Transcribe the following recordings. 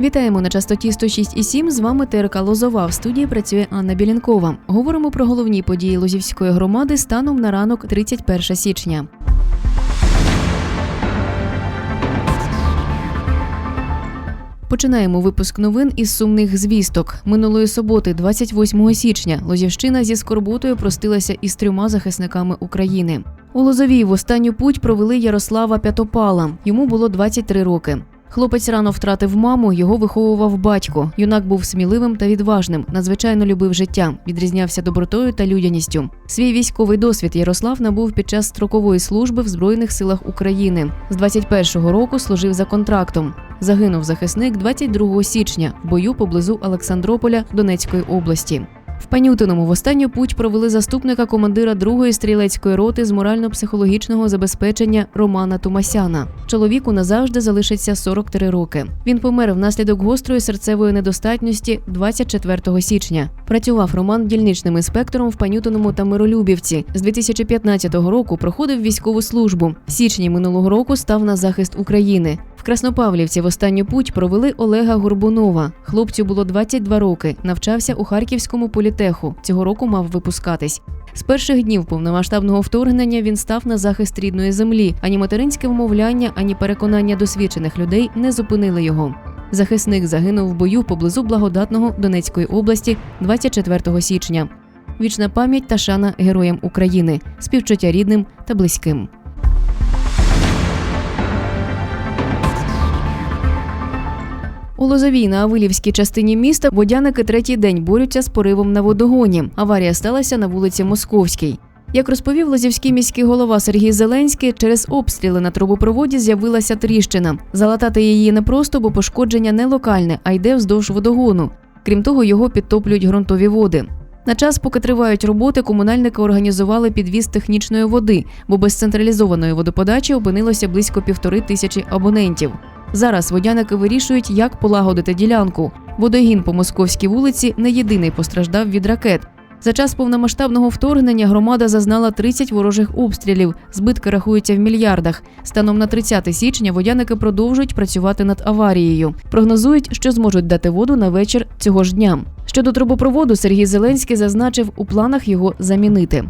Вітаємо на частоті 106,7. З вами ТРК Лозова. В студії працює Анна Білінкова. Говоримо про головні події Лозівської громади станом на ранок 31 січня. Починаємо випуск новин із сумних звісток. Минулої суботи, 28 січня, Лозівщина зі скорботою простилася із трьома захисниками України. У Лозовій в останню путь провели Ярослава П'ятопала. Йому було 23 роки. Хлопець рано втратив маму, його виховував батько. Юнак був сміливим та відважним, надзвичайно любив життя, відрізнявся добротою та людяністю. Свій військовий досвід Ярослав набув під час строкової служби в Збройних силах України. З 21-го року служив за контрактом. Загинув захисник 22 січня в бою поблизу Олександрополя Донецької області. Панютиному в останню путь провели заступника командира другої стрілецької роти з морально-психологічного забезпечення Романа Тумасяна. Чоловіку назавжди залишиться 43 роки. Він помер внаслідок гострої серцевої недостатності 24 січня. Працював Роман дільничним інспектором в Панютиному та Миролюбівці. З 2015 року проходив військову службу. В січні минулого року став на захист України. Краснопавлівці в останню путь провели Олега Горбунова. Хлопцю було 22 роки. Навчався у Харківському політеху. Цього року мав випускатись. З перших днів повномасштабного вторгнення він став на захист рідної землі. Ані материнське вмовляння, ані переконання досвідчених людей не зупинили його. Захисник загинув в бою поблизу благодатного Донецької області 24 січня. Вічна пам'ять та шана героям України, співчуття рідним та близьким. У Лозовій на Авилівській частині міста водяники третій день борються з поривом на водогоні. Аварія сталася на вулиці Московській. Як розповів Лозівський міський голова Сергій Зеленський, через обстріли на трубопроводі з'явилася тріщина. Залатати її непросто, бо пошкодження не локальне, а йде вздовж водогону. Крім того, його підтоплюють ґрунтові води. На час, поки тривають роботи, комунальники організували підвіз технічної води, бо без централізованої водоподачі опинилося близько півтори тисячі абонентів. Зараз водяники вирішують, як полагодити ділянку. Водогін по московській вулиці не єдиний постраждав від ракет. За час повномасштабного вторгнення громада зазнала 30 ворожих обстрілів. Збитки рахуються в мільярдах. Станом на 30 січня водяники продовжують працювати над аварією. Прогнозують, що зможуть дати воду на вечір цього ж дня. Щодо трубопроводу, Сергій Зеленський зазначив у планах його замінити.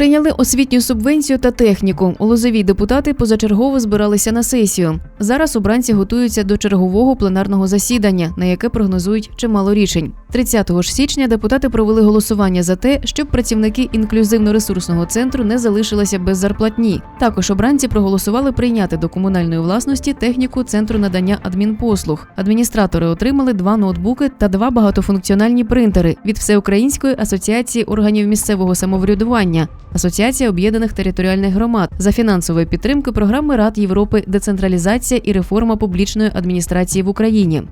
Прийняли освітню субвенцію та техніку. У Лозовій депутати позачергово збиралися на сесію. Зараз обранці готуються до чергового пленарного засідання, на яке прогнозують чимало рішень. 30 ж січня депутати провели голосування за те, щоб працівники інклюзивно-ресурсного центру не залишилися без зарплатні. Також обранці проголосували прийняти до комунальної власності техніку центру надання адмінпослуг. Адміністратори отримали два ноутбуки та два багатофункціональні принтери від Всеукраїнської асоціації органів місцевого самоврядування. Асоціація об'єднаних територіальних громад за фінансової підтримки програми Рад Європи децентралізація і реформа публічної адміністрації в Україні.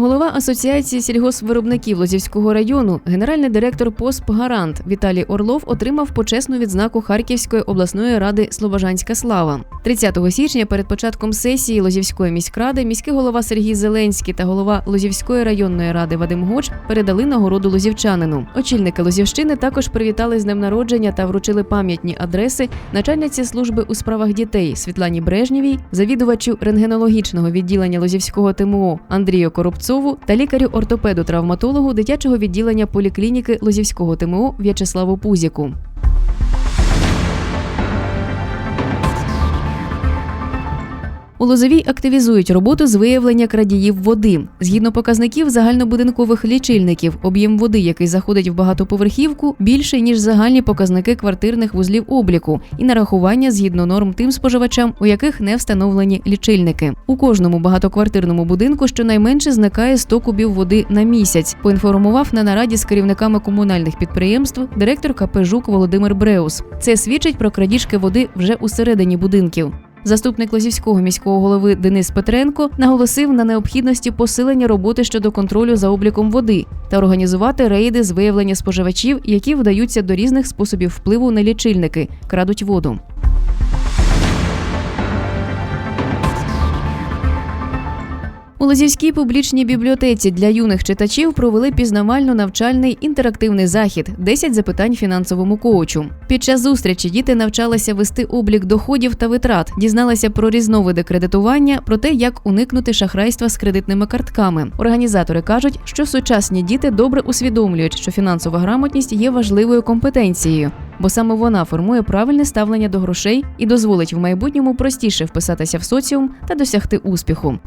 Голова Асоціації сільгоспвиробників Лозівського району, генеральний директор ПОСП Гарант Віталій Орлов отримав почесну відзнаку Харківської обласної ради Слобожанська слава. 30 січня перед початком сесії Лозівської міськради міський голова Сергій Зеленський та голова Лозівської районної ради Вадим Гоч передали нагороду лозівчанину. Очільники Лозівщини також привітали з днем народження та вручили пам'ятні адреси начальниці служби у справах дітей Світлані Брежнєвій, завідувачу рентгенологічного відділення Лозівського ТМО Андрію Коробцову та лікарю-ортопеду-травматологу дитячого відділення поліклініки Лозівського ТМО В'ячеславу Пузіку. У Лозовій активізують роботу з виявлення крадіїв води. Згідно показників загальнобудинкових лічильників, об'єм води, який заходить в багатоповерхівку, більший ніж загальні показники квартирних вузлів обліку і нарахування згідно норм тим споживачам, у яких не встановлені лічильники. У кожному багатоквартирному будинку щонайменше зникає 100 кубів води на місяць. Поінформував на нараді з керівниками комунальних підприємств директор КП «Жук» Володимир Бреус. Це свідчить про крадіжки води вже усередині будинків. Заступник Лозівського міського голови Денис Петренко наголосив на необхідності посилення роботи щодо контролю за обліком води та організувати рейди з виявлення споживачів, які вдаються до різних способів впливу на лічильники, крадуть воду. У Лозівській публічній бібліотеці для юних читачів провели пізнавально-навчальний інтерактивний захід «10 запитань фінансовому коучу. Під час зустрічі діти навчалися вести облік доходів та витрат, дізналися про різновиди кредитування, про те, як уникнути шахрайства з кредитними картками. Організатори кажуть, що сучасні діти добре усвідомлюють, що фінансова грамотність є важливою компетенцією, бо саме вона формує правильне ставлення до грошей і дозволить в майбутньому простіше вписатися в соціум та досягти успіху.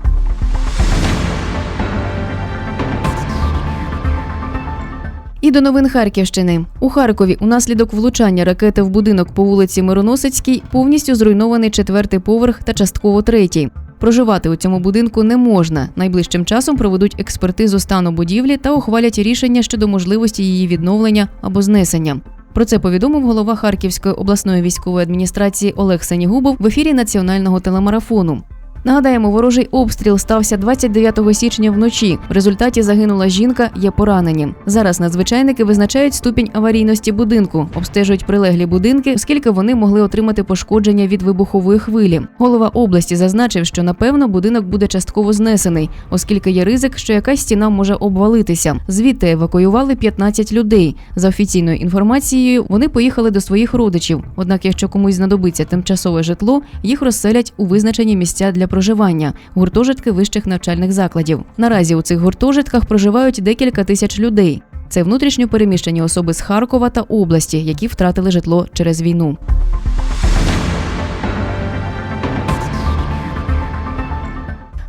І до новин Харківщини у Харкові унаслідок влучання ракети в будинок по вулиці Мироносицькій повністю зруйнований четвертий поверх та частково третій. Проживати у цьому будинку не можна. Найближчим часом проведуть експертизу стану будівлі та ухвалять рішення щодо можливості її відновлення або знесення. Про це повідомив голова Харківської обласної військової адміністрації Олег Сенігубов в ефірі національного телемарафону. Нагадаємо, ворожий обстріл стався 29 січня вночі. В результаті загинула жінка, є поранені. Зараз надзвичайники визначають ступінь аварійності будинку, обстежують прилеглі будинки, оскільки вони могли отримати пошкодження від вибухової хвилі. Голова області зазначив, що напевно будинок буде частково знесений, оскільки є ризик, що якась стіна може обвалитися. Звідти евакуювали 15 людей. За офіційною інформацією, вони поїхали до своїх родичів. Однак, якщо комусь знадобиться тимчасове житло, їх розселять у визначені місця для проживання гуртожитки вищих навчальних закладів. Наразі у цих гуртожитках проживають декілька тисяч людей. Це внутрішньо переміщені особи з Харкова та області, які втратили житло через війну.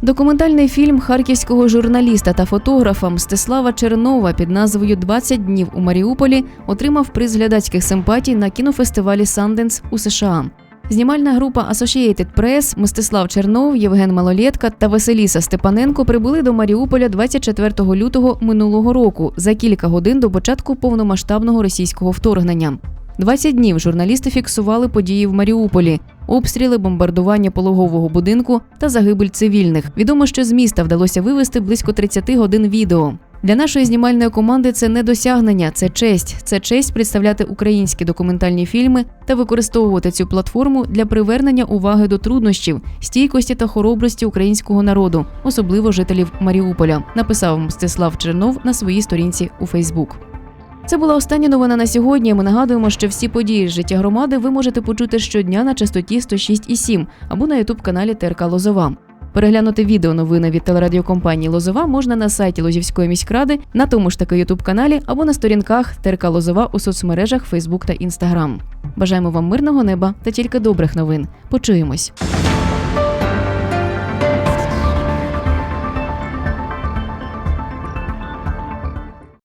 Документальний фільм харківського журналіста та фотографа Мстислава Чернова під назвою «20 днів у Маріуполі отримав приз глядацьких симпатій на кінофестивалі Санденс у США. Знімальна група Associated Press, Мстислав Чернов, Євген Малолєтка та Василіса Степаненко прибули до Маріуполя 24 лютого минулого року за кілька годин до початку повномасштабного російського вторгнення. 20 днів журналісти фіксували події в Маріуполі, обстріли, бомбардування пологового будинку та загибель цивільних. Відомо, що з міста вдалося вивести близько 30 годин відео. Для нашої знімальної команди це не досягнення, це честь. Це честь представляти українські документальні фільми та використовувати цю платформу для привернення уваги до труднощів, стійкості та хоробрості українського народу, особливо жителів Маріуполя. Написав Мстислав Чернов на своїй сторінці у Фейсбук. Це була остання новина на сьогодні. Ми нагадуємо, що всі події з життя громади ви можете почути щодня на частоті 106,7 або на ютуб каналі ТРК Лозова. Переглянути відео новини від телерадіокомпанії Лозова можна на сайті Лозівської міськради, на тому ж таки ютуб каналі або на сторінках ТРК Лозова у соцмережах Facebook та Instagram. Бажаємо вам мирного неба та тільки добрих новин. Почуємось.